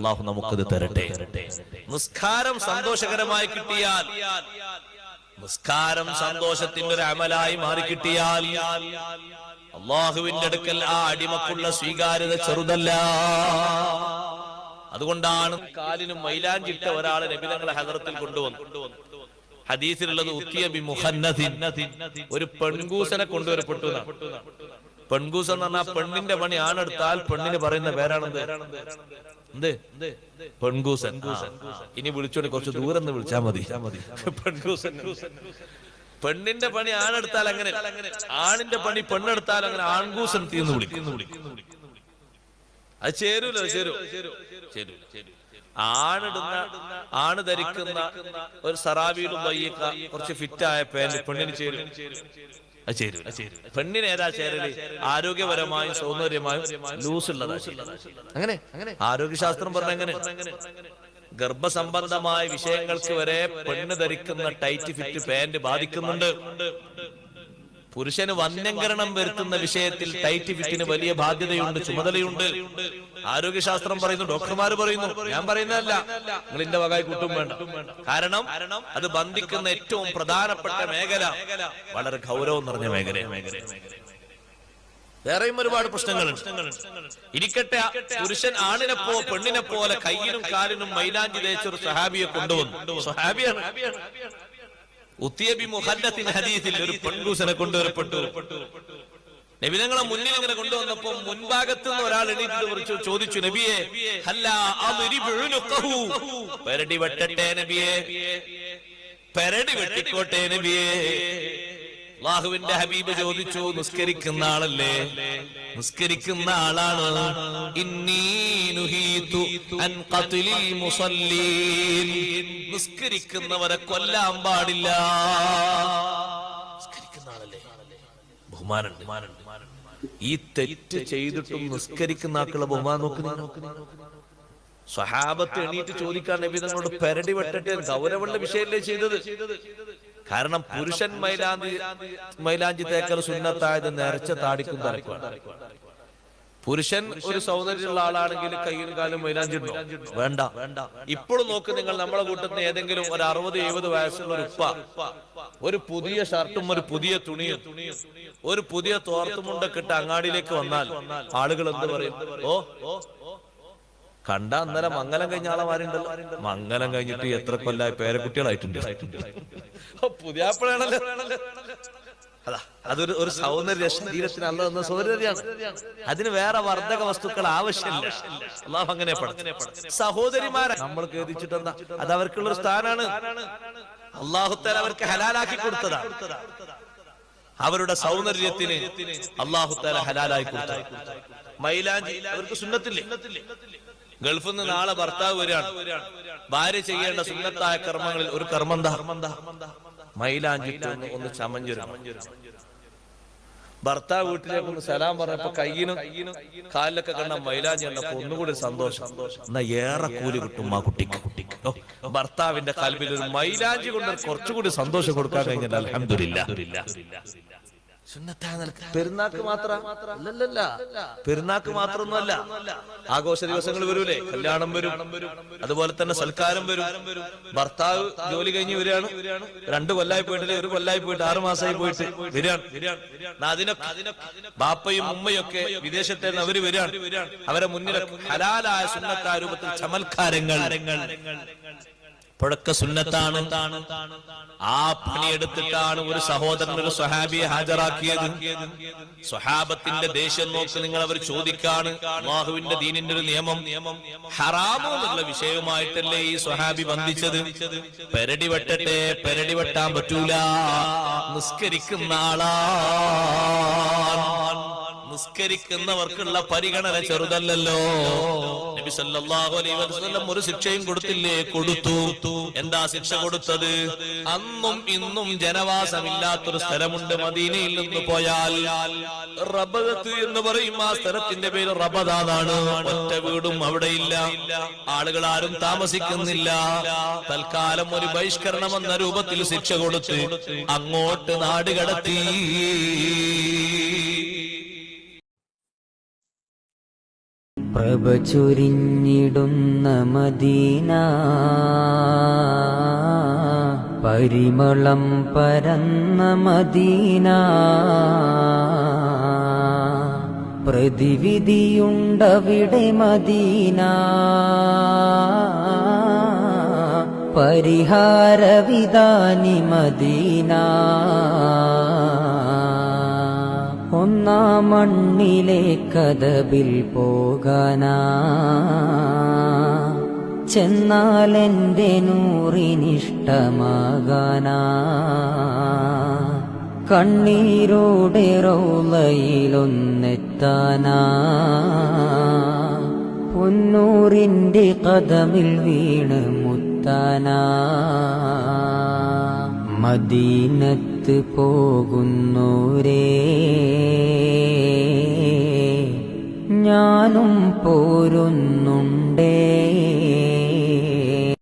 അള്ളാഹു നമുക്കത് തരട്ടെ. നിസ്കാരം സന്തോഷകരമായി കിട്ടിയാൽ നിസ്കാരം സന്തോഷത്തിന്റെ ഒരു അമലായി മാറി കിട്ടിയാൽ അള്ളാഹുവിന്റെ അടുക്കൽ ആ അടിമക്കുള്ള സ്വീകാര്യത ചെറുതല്ല. അതുകൊണ്ടാണ് കാലിനും മൈലാഞ്ചിട്ട ഒരാളെ നബിതങ്ങളെ ഹകർത്തിൽ കൊണ്ടുവന്നു ഹദീസിലുള്ളത് ഉത്തിയ ബി മുഹന്നദിൻ ഒരു പെൺകൂസനെ കൊണ്ടുവരപ്പെട്ടു. പെൺകൂസ് എന്ന് പറഞ്ഞാൽ പെണ്ണിന്റെ പണി ആണെടുത്താൽ പെണ്ണിന് പറയുന്ന പേരാണെന്ത്? പെൺകൂസൻ. ഇനി വിളിച്ചോണ്ട് കുറച്ച് ദൂരം വിളിച്ചാൽ വിളിച്ചാ മതി. പെൺകൂസൻ. പെണ്ണിന്റെ പണി ആണെടുത്താൽ അങ്ങനെ. ആണിന്റെ പണി പെണ്ണെടുത്താൽ അങ്ങനെ ആൺകൂസൻ തീർന്ന് വിളിക്കും. അത് ചേരൂല? ചേരൂ. ചേരൂ. ആണിടുന്ന ആണ് ധരിക്കുന്ന ഒരു സറാബിയിലും വയ്യക്ക കുറച്ച് ഫിറ്റായ പേര് പെണ്ണിന് ചേരും. ചേരൂല. പെണ്ണിന് ഏതാ ചേരൽ? ആരോഗ്യപരമായും സൗന്ദര്യമായും ലൂസ് ഉള്ളതാ അങ്ങനെ അങ്ങനെ. ആരോഗ്യശാസ്ത്രം പറഞ്ഞ എങ്ങനെ ഗർഭസംബന്ധമായ വിഷയങ്ങൾക്ക് വരെ പെണ്ണ് ധരിക്കുന്ന ടൈറ്റ് ഫിറ്റ് പാന്റ് ബാധിക്കുന്നുണ്ട്. പുരുഷന് വന്യങ്കരണം വരുത്തുന്ന വിഷയത്തിൽ ടൈറ്റ് ഫിറ്റിന് വലിയ ബാധ്യതയുണ്ട് ചുമതലയുണ്ട്. ആരോഗ്യശാസ്ത്രം പറയുന്നു ഡോക്ടർമാർ പറയുന്നു. ഞാൻ പറയുന്നതല്ല. നിങ്ങൾ എന്റെ വകായി കൂട്ടും വേണ്ട. കാരണം അത് ബന്ധിക്കുന്ന ഏറ്റവും പ്രധാനപ്പെട്ട മേഖല വളരെ ഗൗരവം നിറഞ്ഞ മേഖല വേറെയും ഒരുപാട് പ്രശ്നങ്ങളുണ്ട്. ഇരിക്കട്ടെ പുരുഷൻ ആണിനെ പോ പെണ്ണിനെ പോലെ കയ്യിനും കാലിനും മൈലാഞ്ചി തേച്ച ഒരു സഹാബിയെ കൊണ്ടുവന്നു. സഹാബിയാണ് ഉത്തിയബി മുഹല്ലത്തിൻ ഹദീസിൽ ഒരു പെൺകൂസനെ കൊണ്ടുവരപ്പെട്ടു. നബിതങ്ങളെ മുന്നിൽ ഇങ്ങനെ കൊണ്ടുവന്നപ്പോ മുൻഭാഗത്ത് നിന്ന് ഒരാൾ എണീറ്റ് ചോദിച്ചു നബിയെ ഉനുഖഹു. പെരടി വെട്ടട്ടെ നബിയെ. പെരടി വെട്ടിക്കോട്ടെ നബിയെ. അള്ളാഹുവിന്റെ ഹബീബ് ചോദിച്ചു നിസ്കരിക്കുന്ന ആളല്ലേ? നിസ്കരിക്കുന്ന ആളാണ്. നിസ്കരിക്കുന്നവരെ കൊല്ലാൻ പാടില്ല. ബഹുമാനം ഈ തെറ്റ് ചെയ്തിട്ടും നിസ്കരിക്കുന്ന ആക്കളെ ബഹുമാനം നോക്കുന്ന സ്വഹാബത്ത് എണീറ്റ് ചോദിക്കാൻ നബി തങ്ങളോട് പെരടി വെട്ടട്ടെ ഗൗരവമുള്ള വിഷയല്ലേ ചെയ്തത്? കാരണം പുരുഷൻ മൈലാഞ്ചി മൈലാഞ്ചി തേക്കൽ സുന്നത്തായത് നിറച്ച താടിക്കും തരക്കുവാണ് പുരുഷൻ ഒരു സൗന്ദര്യമുള്ള ആളാണെങ്കിൽ കയ്യും കാലും മൈലാഞ്ചി വേണ്ട. വേണ്ട. ഇപ്പോഴും നോക്ക് നിങ്ങൾ നമ്മളെ കൂട്ടത്തിന് ഏതെങ്കിലും ഒരു അറുപത് എഴുപത് വയസ്സുള്ള ഒരു ഉപ്പ. ഒരു പുതിയ ഷർട്ടും ഒരു പുതിയ തുണിയും. ഒരു പുതിയ തോർത്തുമുണ്ടൊക്കെ ഇട്ട് അങ്ങാടിയിലേക്ക് വന്നാൽ ആളുകൾ എന്ത് പറയും? ഓ കണ്ട അന്നലെ മംഗലം കഴിഞ്ഞ ആളമാരുണ്ടല്ലോ മംഗലം കഴിഞ്ഞിട്ട് എത്ര കൊല്ലായി പേരക്കുട്ടികളായിട്ടുണ്ട്. ഓ, പുതിയാപ്പിളയാണല്ലോ. അതാ അതൊരു ഒരു സൗന്ദര്യ ശരീരത്തിന് അല്ല എന്ന സൗന്ദര്യമാണ് അതിന് വേറെ വർദ്ധക വസ്തുക്കൾ ആവശ്യമില്ല. അള്ളാഹു അങ്ങനെ സഹോദരിമാരെ നമ്മൾ കേതിച്ചിട്ടെന്താ അത് അവർക്കുള്ള സ്ഥാനാണ്. അള്ളാഹുത്തല അവർക്ക് ഹലാലാക്കി കൊടുത്തതാ. അവരുടെ സൗന്ദര്യത്തിന് അള്ളാഹുത്തല ഹലാലായി കൊടുത്ത മൈലാഞ്ചി അവർക്ക് സുന്നത്തില്ലേ? ഗൾഫിൽ നിന്ന് നാളെ ഭർത്താവ് വരികയാണ്. ഭാര്യ ചെയ്യേണ്ട സുന്നത്തായ കർമ്മങ്ങളിൽ ഒരു കർമ്മം മൈലാഞ്ചിട്ട് ഒന്ന് ചമഞ്ചുരം ഭർത്താവ് വീട്ടിലേക്ക് ഒന്ന് സലാം പറഞ്ഞപ്പോ കയ്യിനും കാലിലൊക്കെ കണ്ട മൈലാഞ്ചി കണ്ടപ്പോ ഒന്നുകൂടി സന്തോഷം. എന്നാ ഏറെ കൂലി കിട്ടും ആ കുട്ടിക്ക്. കുട്ടിക്ക് ഭർത്താവിന്റെ കൽവിൽ ഒരു മൈലാഞ്ചി കൊണ്ട് കുറച്ചുകൂടി സന്തോഷം കൊടുക്കാൻ കഴിഞ്ഞാൽ അലഹമില്ല പെരുന്നാക്ക് മാത്രം? അല്ലല്ല. പെരുന്നാക്ക് മാത്രമൊന്നുമല്ല. ആഘോഷ ദിവസങ്ങൾ വരൂലേ? കല്യാണം വരും. അതുപോലെ തന്നെ സൽക്കാരം വരും. ഭർത്താവ് ജോലി കഴിഞ്ഞ് വരികയാണ്. രണ്ടു കൊല്ലായി പോയിട്ടില്ലേ? ഒരു കൊല്ലായി പോയിട്ട് ആറു മാസമായി പോയിട്ട് വരികയാണ്. അതിനൊക്കെ ബാപ്പയും ഉമ്മയും ഒക്കെ വിദേശത്തെ അവർ വരികയാണ്. അവരെ മുന്നിൽ ഹലാലായ സുന്നത്തായ രൂപത്തിൽ ചമൽക്കാരങ്ങൾ. പുഴക്ക സുന്നത്താണ്. ആ പണിയെടുത്തിട്ടാണ് ഒരു സഹോദരൻ ഒരു സ്വഹാബിയെ ഹാജരാക്കിയത്. സ്വഹാബത്തിന്റെ ദേഷ്യം നോക്കി നിങ്ങൾ അവർ ചോദിക്കാണ്. അള്ളാഹുവിന്റെ ദീനിന്റെ ഒരു നിയമം. ഹറാമോ എന്നുള്ള വിഷയവുമായിട്ടല്ലേ ഈ സ്വഹാബി ബന്ധിച്ചത്? പെരടി വെട്ടട്ടെ പെരടി വെട്ടാൻ പറ്റൂല. നിസ്കരിക്കുന്ന ആളാ. നിസ്കരിക്കുന്നവർക്കുള്ള പരിഗണന ചെറുതല്ലല്ലോ. നബി സല്ലല്ലാഹു അലൈഹി വസല്ലം ഒരു ശിക്ഷയും കൊടുത്തില്ലേ? കൊടുത്തു. എന്താ ശിക്ഷ കൊടുത്തത്? അന്നും ഇന്നും ജനവാസമില്ലാത്തൊരു സ്ഥലമുണ്ട് മദീനയിൽ നിന്ന് പോയാൽ. റബദത്ത് എന്ന് പറയും. ആ സ്ഥലത്തിന്റെ പേര് റബദാന്നാണ്. ഒറ്റ വീടും അവിടെയില്ല ആളുകൾ ആരും താമസിക്കുന്നില്ല. തൽക്കാലം ഒരു ബഹിഷ്കരണം എന്ന രൂപത്തിൽ ശിക്ഷ കൊടുത്ത് അങ്ങോട്ട് നാട് പ്രഭ ചൊരിഞ്ഞിടുന്ന മദീന പരിമളം പരന്ന മദീന പ്രതിവിധിയുണ്ടവിടെ മദീന പരിഹാരവിധാനി മദീന. ഒന്നാം മണ്ണിലെ കഥവിൽ പോകാനാ. ചെന്നാലെന്റെ നൂറിനിഷ്ടമാകാനാ. കണ്ണീരോടെ റൗലയിലൊന്നെത്താനാ പൊന്നൂറിന്റെ കഥമിൽ വീണ് മുത്താനാ. മദീനത്ത് പോകുന്നോരേ. ഞാനും പോരുന്നുണ്ടേ.